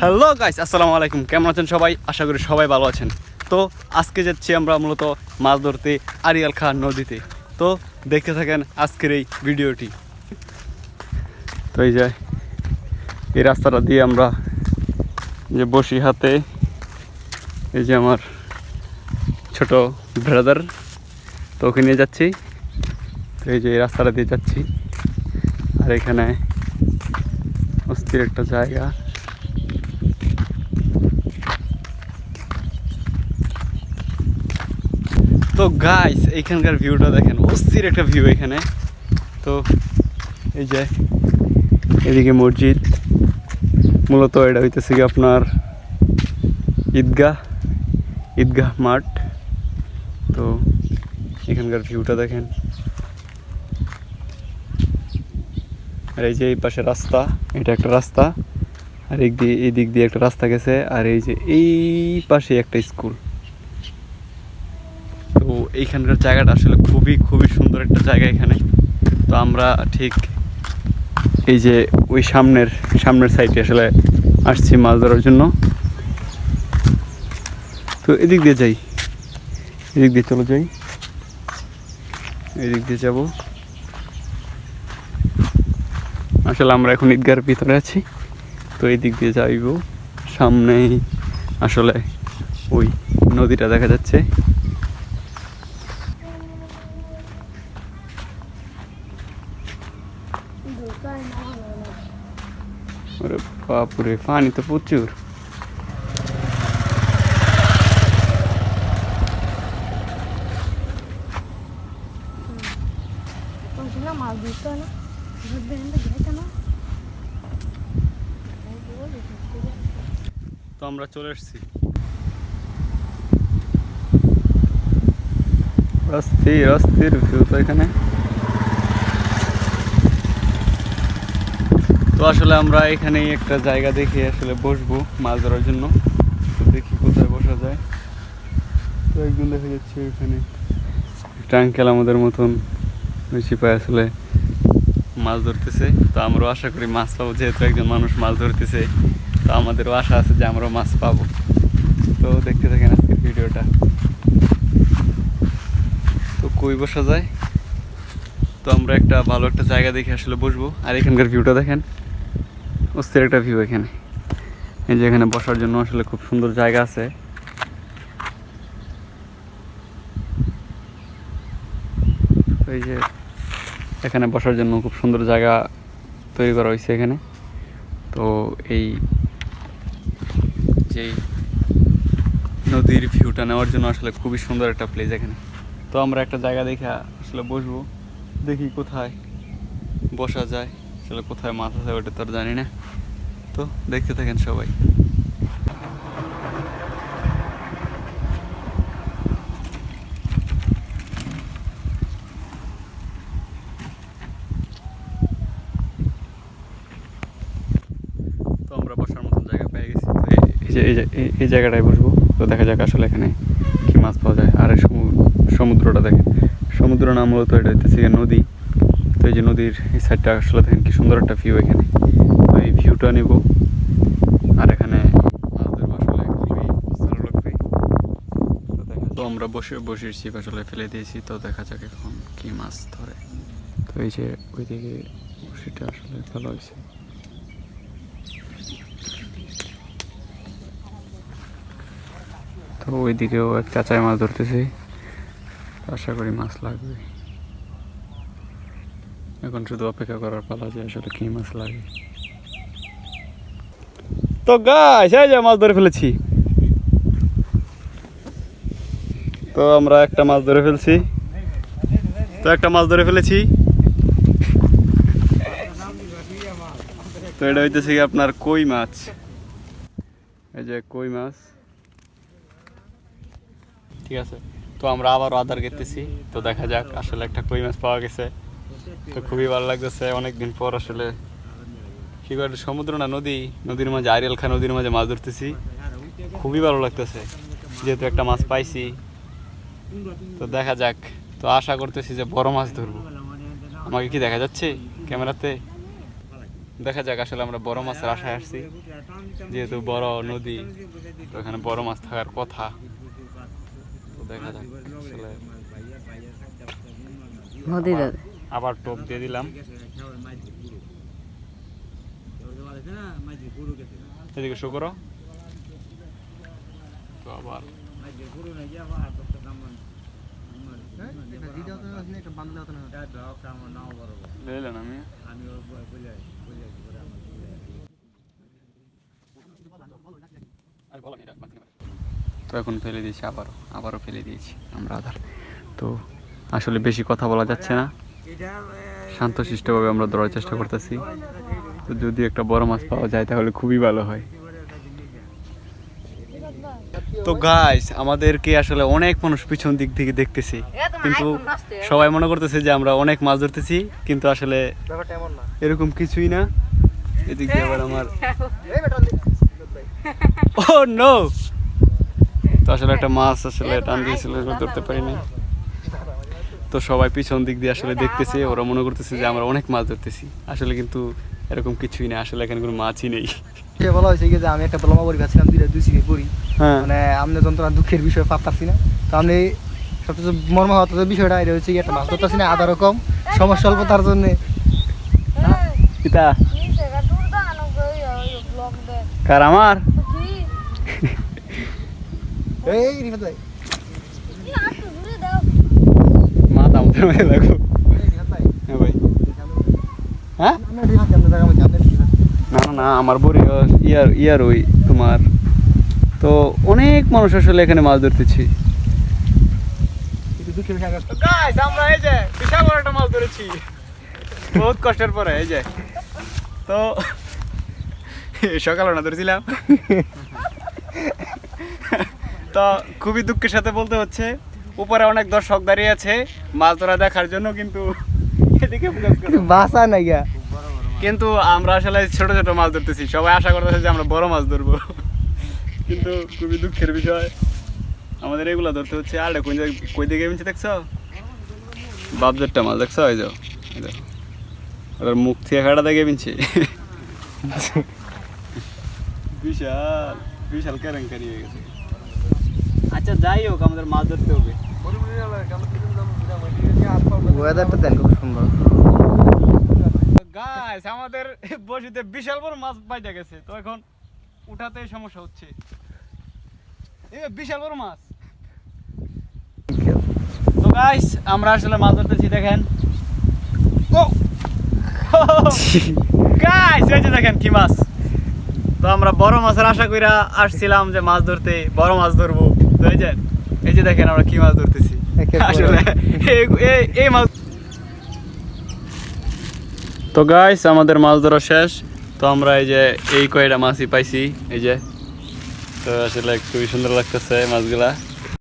Hello guys আসসালামু আলাইকুম। কেমন আছেন সবাই? আশা করি সবাই ভালো আছেন। তো আজকে যাচ্ছি আমরা মূলত মাছ ধরতে আরিয়াল খান নদীতে। তো দেখতে থাকেন আজকের এই ভিডিওটি। তো এই যে, এই রাস্তাটা দিয়ে আমরা যে বসি হাতে, এই যে আমার ছোট ব্রাদার তো ওকে নিয়ে যাচ্ছি। তো এই যে এই রাস্তাটা দিয়ে যাচ্ছি। আর এখানে অস্থির একটা জায়গা। তো গাইস এইখানকার ভিউটা দেখেন, অস্থির একটা ভিউ এখানে। তো এই যে, এদিকে মসজিদ। মূলত এটা হইতেছে কি আপনার ঈদগাহ ঈদগাহ মাঠ। তো এখানকার ভিউটা দেখেন। আর এই যে এই পাশে রাস্তা, এটা একটা রাস্তা। আর এই দিয়ে এই দিক দিয়ে একটা রাস্তা গেছে। আর এই যে এই পাশে একটা স্কুল। এইখানকার জায়গাটা আসলে খুবই খুবই সুন্দর একটা জায়গা এখানে। তো আমরা ঠিক এই যে ওই সামনের সামনের সাইডে আসলে আসছি মাছ ধরার জন্য। তো এদিক দিয়ে যাই। এদিক দিয়ে চলে যাই। এদিক দিয়ে যাব। আসলে আমরা এখন ঈদগার ভিতরে আছি। তো এই দিক দিয়ে যাইব। সামনেই আসলে ওই নদীটা দেখা যাচ্ছে ওরে বাপুরে পানি তো প্রচুর? তো আমরা চলে এসেছি অস্থির অস্থির ভিউ তো এখানে আসলে আমরা এখানেই একটা জায়গা দেখে আসলে বসবো মাছ ধরার জন্য। তো দেখি কোথায় বসা যায়। তো একজন দেখা যাচ্ছে এখানে। একটা আঙ্কেল আমাদের মতন ওই সিপাই আসলে মাছ ধরতেছে। তো আমরাও আশা করি মাছ পাবো। যেহেতু একজন মানুষ মাছ ধরতেছে, তো আমাদেরও আশা আছে যে আমরাও মাছ পাবো। তো দেখতে থাকেন আজকের ভিডিওটা। তো কই বসা যায়? তো আমরা একটা ভালো একটা জায়গা দেখে আসলে বসবো। আর এখানকার ভিউটা দেখেন। অস্থির একটা ভিউ এখানে। এই যে এখানে বসার জন্য আসলে খুব সুন্দর জায়গা আছে। এই যে এখানে বসার জন্য খুব সুন্দর জায়গা তৈরি করা হয়েছে এখানে। তো এই যে নদীর ভিউটা নেওয়ার জন্য আসলে খুবই সুন্দর একটা প্লেস এখানে। তো আমরা একটা জায়গা দেখে আসলে বসবো। দেখি কোথায় বসা যায়। আসলে কোথায় মাছ আছে ওটা তো জানি না। তো দেখতে থাকেন সবাই। তো তো এই- জায়গাটায় বসবো। তো দেখা যাক আসলে এখানে কি মাছ পাওয়া যায়। আর সমুদ্রটা দেখেন। সমুদ্র নাম মূলত এটা হইতেছে নদী। তো এই যে নদীর এই সাইডটা আসলে দেখেন কি সুন্দর একটা ভিউ এখানে। তো এই ভিউটা নেব। আর এখানে তো আমরা বসে বসির ছিপ আসলে ফেলে দিয়েছি তো দেখা যাক এখন কি মাছ ধরে। তো এই যে ওইদিকে বসিটা আসলে ভালো হয়েছে। তো ওইদিকেও এক চাচাই মাছ ধরতেছি। আশা করি মাছ লাগবে। এখন শুধু অপেক্ষা করার পালা যে আসলে কি মাছ লাগে। তো গাছ এই যে মাছ ধরে ফেলেছি। তো আমরা একটা মাছ ধরে ফেলছি। তো একটা মাছ ধরে ফেলেছি। তো এটা হইতেছে কি আপনার কই মাছ? এই যে কই মাছ? ঠিক আছে। তো আমরা আবারও আদার গেতেছি। তো দেখা যাক আসলে একটা কই মাছ পাওয়া গেছে। তো খুবই ভালো লাগতেছে। অনেকদিন পর আসলে কি করে সমুদ্র না নদী? নদীর মাঝে আরিয়াল খা নদীর মাঝে মাছ ধরতেছি। খুবই ভালো লাগতেছে যেহেতু একটা মাছ পাইছি। তো দেখা যাক তো আশা করতেছি যে বড় মাছ ধরবো। আমাকে কি দেখা যাচ্ছে ক্যামেরাতে? দেখা যাক আসলে আমরা বড় মাছের আশায় আসছি। যেহেতু বড় নদী তো এখানে বড় মাছ থাকার কথা। তো দেখা যাক আসলে আবার টোপ দিয়ে দিলাম। এদিকে শো করো। তো আবার। আমি? তো এখন ফেলে দিয়েছি আবারও আবারও ফেলে দিয়েছি আমরা আধার। তো আসলে বেশি কথা বলা যাচ্ছে না। শান্তশিষ্টভাবে আমরা ধরার চেষ্টা করতেছি। তো যদি একটা বড় মাছ পাওয়া যায় তাহলে খুবই ভালো হয়। তো গাইস আমাদেরকে আসলে অনেক মানুষ পিছন দিক থেকে দেখতেছি। কিন্তু সবাই মনে করতেছে যে আমরা অনেক মাছ ধরতেছি কিন্তু আসলে এরকম কিছুই না। এদিকে আবার আমার ও নো তো আসলে একটা মাছ আসলে টান দিয়েছিল ধরতে পারিনি তো সবাই পিছন দিক দিয়ে আসলে দেখতেছে ওরা মনে করতেছে যে আমরা অনেক মাছ ধরতেছি। আসলে কিন্তু এরকম কিছুই না আসলে এখানে কোনো মাছই নেই। সে বলা হয়েছে যে আমি একটা প্রলমা পরীক্ষা ছিলাম দুইটা দুই হ্যাঁ। মানে আমি যন্ত্রণা দুঃখের বিষয় পারতাছি না। তো আমি সবচেয়ে মর্ম হওয়ার বিষয়টা এটা হচ্ছে একটা মাছ ধরতেছি না আধা রকম সমস্যা স্বল্পতার জন্য। পিতা। কার আমার? এই রিফাত ভাই। মা লাগো এই রিফাত ভাই হ্যাঁ ভাই হ্যাঁ? না না আমার ইয়ার ওই তোমার। তো অনেক মানুষ আসলে এখানে মাছ ধরতেছি। মাছ ধরেছি। কষ্টের পরে, এই যে। তো সকালে না ধরেছিলাম। তো খুবই দুঃখের সাথে বলতে হচ্ছে, উপরে অনেক দর্শক দাঁড়িয়ে আছে মাছ ধরা দেখার জন্য, কিন্তু। বাসা নাই গা কিন্তু আমরা আসলে ছোট ছোট মাছ ধরতেছি সবাই আশা করতেছে যে আমরা বড় মাছ ধরবো। কিন্তু খুবই দুঃখের বিষয় আমাদের এগুলা ধরতে হচ্ছে। আর কোন কই দিকে মিনছে দেখছ? বাবজারটা মাছ দেখছ? এই যাও ওটার মুখ থেকে কাটা দেখে মিনছে বিশাল বিশাল কেরেঙ্কারি হয়ে গেছে। আচ্ছা যাই হোক আমাদের মাছ ধরতে হবে। ওয়েদারটা দেন খুব সুন্দর। আমাদের বসিতে বিশাল বড় মাছ গেছে। তো এখন উঠাতে সমস্যা হচ্ছে। বিশাল বড় মাছ। তো গাইস আমরা আসলে মাছ ধরতেছি দেখেন। ও! গাইস এই যে দেখেন কি মাছ। তো আমরা বড় মাছের আশা কইরা আসছিলাম যে মাছ ধরতে বড় মাছ ধরবো। তো এই যে এই যে দেখেন আমরা কি মাছ ধরতেছি। আসলে এই- এই- এই মাছ তো গাইস আমাদের মাছ ধরা শেষ। তো আমরা এই যে এই কয়টা মাছই পাইছি এই যে। তো আসলে খুবই সুন্দর লাগতেছে মাছগুলা।